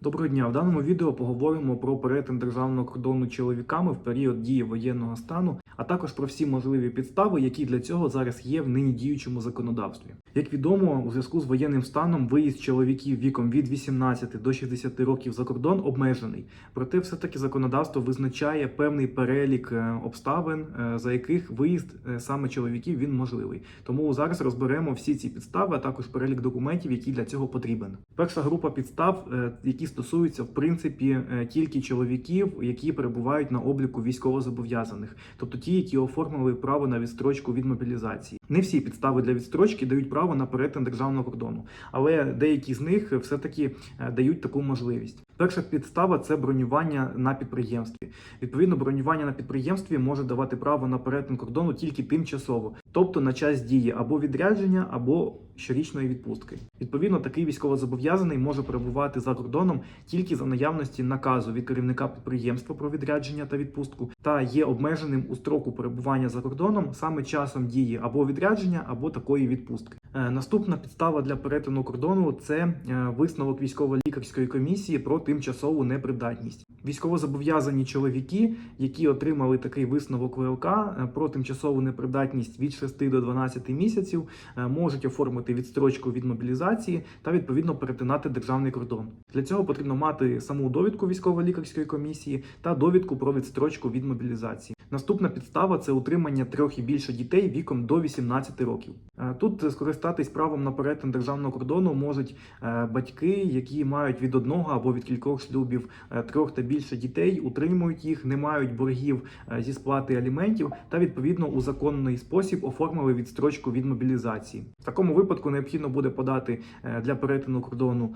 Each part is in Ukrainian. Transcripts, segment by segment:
Доброго дня. В даному відео поговоримо про перетин державного кордону чоловіками в період дії воєнного стану, а також про всі можливі підстави, які для цього зараз є в нині діючому законодавстві. Як відомо, у зв'язку з воєнним станом виїзд чоловіків віком від 18 до 60 років за кордон обмежений. Проте, все таки законодавство визначає певний перелік е, обставин, е, за яких виїзд е, саме чоловіків він можливий. Тому зараз розберемо всі ці підстави, а також перелік документів, які для цього потрібен. Перша група підстав, які стосуються в принципі е, тільки чоловіків, які перебувають на обліку військовозобов'язаних, тобто ті, які оформили право на відстрочку від мобілізації. Не всі підстави для відстрочки дають право на перетин державного кордону, але деякі з них все таки дають таку можливість. Перша підстава це бронювання на підприємстві. Відповідно, бронювання на підприємстві може давати право на перетин кордону тільки тимчасово, тобто на час дії або відрядження, або щорічної відпустки. Відповідно, такий військовозобов'язаний може перебувати за кордоном тільки за наявності наказу від керівника підприємства про відрядження та відпустку, та є обмеженим у строку перебування за кордоном саме часом дії або відрядження, або такої відпустки. Е, Наступна підстава для перетину кордону це е, висновок військово-лікарської комісії про тимчасову непридатність. Військовозобов'язані чоловіки, які отримали такий висновок ВЛК е, про тимчасову непридатність від 6 до 12 місяців, можуть оформити відстрочку від мобілізації та відповідно перетинати державний кордон. Для цього потрібно мати саму довідку військово-лікарської комісії та довідку про відстрочку від мобілізації. Наступна підстава це утримання трьох і більше дітей віком до 18 років. Тут скористатись правом на перетин державного кордону можуть е, батьки, які мають від одного або від кількох шлюбів е, трьох та більше дітей, утримують їх, не мають боргів е, зі сплати аліментів та відповідно у законний спосіб оформили відстрочку від мобілізації. В такому випадку необхідно буде подати для перетину кордону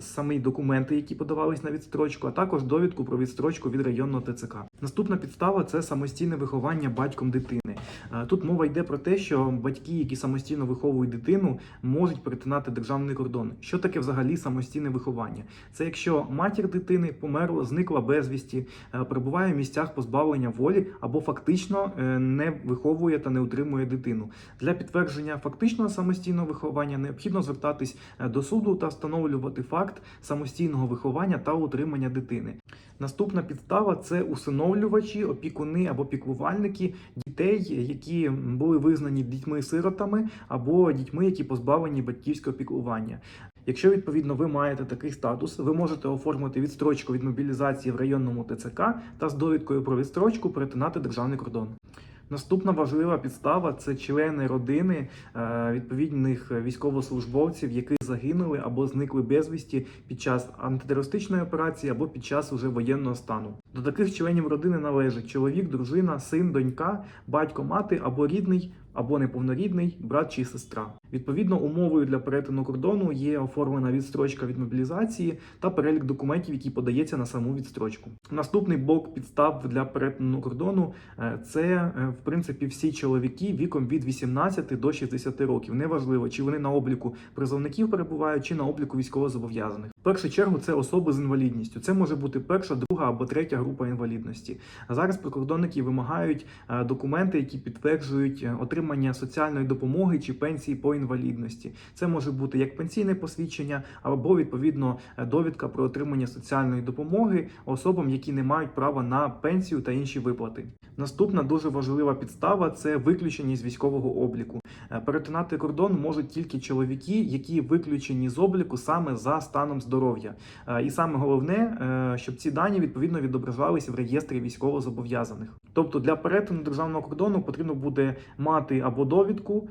самі документи, які подавались на відстрочку, а також довідку про відстрочку від районного ТЦК. Наступна підстава це самостійне виховання батьком дитини. Тут мова йде про те, що батьки, які самостійно виховують дитину, можуть перетинати державний кордон. Що таке взагалі самостійне виховання? Це якщо матір дитини померла, зникла безвісті, е, перебуває в місцях позбавлення волі або фактично е, не виховує та не утримує дитину. Для підтвердження фактичного самостійного виховання необхідно звертатись е, до суду та встановлювати факт самостійного виховання та утримання дитини. Наступна підстава це усиновлювачі, опікуни або піклувальники дітей, які були визнані дітьми-сиротами або дітьми, які позбавлені батьківського піклування. Якщо відповідно ви маєте такий статус, ви можете оформити відстрочку від мобілізації в районному ТЦК та з довідкою про відстрочку перетинати державний кордон. Наступна важлива підстава це члени родини е, відповідних військовослужбовців, які загинули або зникли безвісті під час антитерористичної операції або під час уже воєнного стану. До таких членів родини належать чоловік, дружина, син, донька, батько, мати або рідний. Або неповнорідний брат чи сестра. Відповідно, умовою для перетину кордону є оформлена відстрочка від мобілізації та перелік документів, які подається на саму відстрочку. Наступний блок підстав для перетину кордону е, це е, в принципі всі чоловіки віком від 18 до 60 років. Неважливо, чи вони на обліку призовників перебувають, чи на обліку військовозобов'язаних. В першу чергу це особи з інвалідністю. Це може бути перша, друга або третя група інвалідності. А зараз прикордонники вимагають е, документи, які підтверджують е, отримання соціальної допомоги чи пенсії по інвалідності. Це може бути як пенсійне посвідчення, або відповідно е, довідка про отримання соціальної допомоги особам, які не мають права на пенсію та інші виплати. Наступна дуже важлива підстава це виключення з військового обліку. Е, Перетинати кордон можуть тільки чоловіки, які виключені з обліку саме за станом здоров'я. Е, І саме головне, е, щоб ці дані відповідно відображалися в реєстрі військовозобов'язаних. Тобто для перетину державного кордону потрібно буде мати або довідку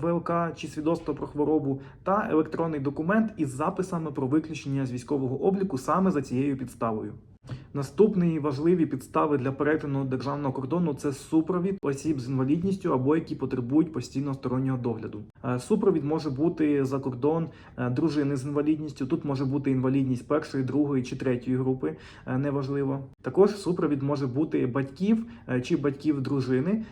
ВЛК чи свідоцтво про хворобу, та електронний документ із записами про виключення з військового обліку саме за цією підставою. Наступні важливі підстави для перетину державного кордону це супровід осіб з інвалідністю або які потребують постійного стороннього догляду. Е, Супровід може бути за кордон е, дружини з інвалідністю. Тут може бути інвалідність першої, другої чи третьої групи, е, неважливо. Також супровід може бути батьків чи батьків дружини,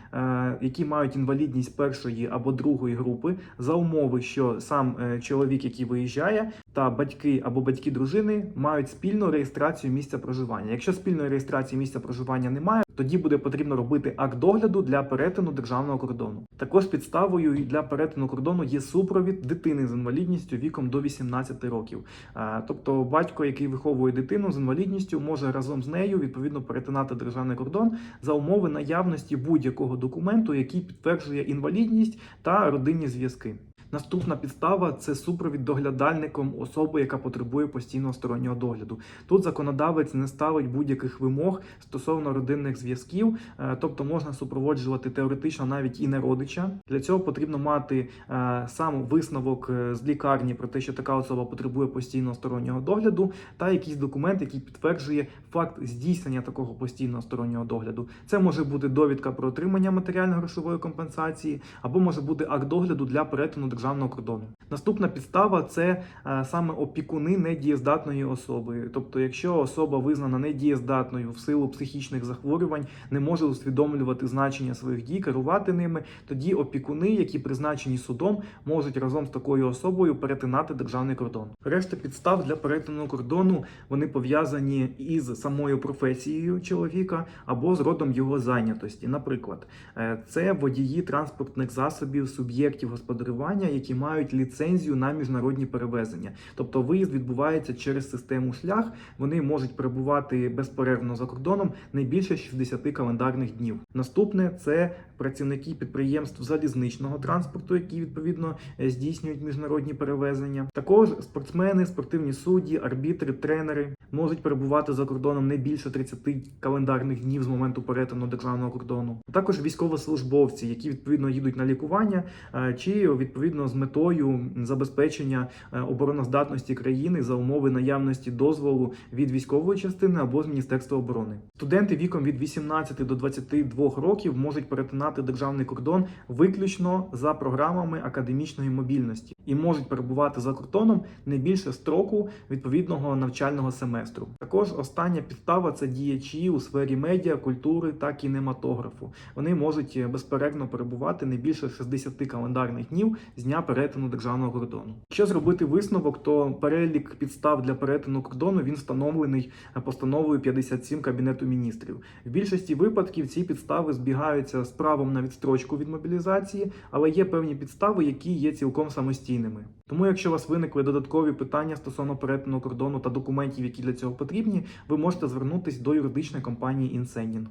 які мають інвалідність першої або другої групи, за умови, що сам чоловік, який виїжджає, та батьки або батьки дружини мають спільну реєстрацію місця проживання. Якщо спільної реєстрації місця проживання немає, тоді буде потрібно робити акт догляду для перетину державного кордону. Також підставою для перетину кордону є супровід дитини з інвалідністю віком до 18 років. Е, Тобто батько, який виховує дитину з інвалідністю, може разом з нею відповідно перетинати державний кордон за умови наявності будь-якого документу, який підтверджує інвалідність та родинні зв'язки. Наступна підстава це супровід доглядальником особи, яка потребує постійного стороннього догляду. Тут законодавець не ставить будь-яких вимог стосовно родинних зв'язків, е, тобто можна супроводжувати теоретично навіть і не родича. Для цього потрібно мати е, сам висновок е, з лікарні про те, що така особа потребує постійного стороннього догляду, та якийсь документ, який підтверджує факт здійснення такого постійного стороннього догляду. Це може бути довідка про отримання матеріально-грошової компенсації, або може бути акт догляду для перетину державного кордону. Наступна підстава це е, саме опікуни недієздатної особи. Тобто, якщо особа визнана недієздатною в силу психічних захворювань, не може усвідомлювати значення своїх дій, керувати ними, тоді опікуни, які призначені судом, можуть разом з такою особою перетинати державний кордон. Решта підстав для перетину кордону вони пов'язані із самою професією чоловіка або з родом його зайнятості. Наприклад, е, це водії транспортних засобів суб'єктів господарювання, які мають ліцензію на міжнародні перевезення. Тобто виїзд відбувається через систему шлях. Вони можуть перебувати безперервно за кордоном не більше 60 календарних днів. Наступне це працівники підприємств залізничного транспорту, які відповідно е, здійснюють міжнародні перевезення. Також спортсмени, спортивні судді, арбітри, тренери можуть перебувати за кордоном не більше 30 календарних днів з моменту перетину державного кордону. Також військовослужбовці, які відповідно їдуть на лікування, е, чи відповідно з метою забезпечення е, обороноздатності країни за умови наявності дозволу від військової частини або з Міністерства оборони. Студенти віком від 18 до 22 років можуть перетинати державний кордон виключно за програмами академічної мобільності і можуть перебувати за кордоном не більше строку відповідного навчального семестру. Також остання підстава це діячі у сфері медіа, культури та кінематографу. Вони можуть е, безперервно перебувати не більше 60 календарних днів з дня перетину державного кордону. Якщо зробити висновок, то перелік підстав для перетину кордону він встановлений е, постановою 57 Кабінету міністрів. В більшості випадків ці підстави збігаються з правом на відстрочку від мобілізації, але є певні підстави, які є цілком самостійними. Тому, якщо у вас виникли додаткові питання стосовно перетину кордону та документів, які для цього потрібні, ви можете звернутися до юридичної компанії Інсенін.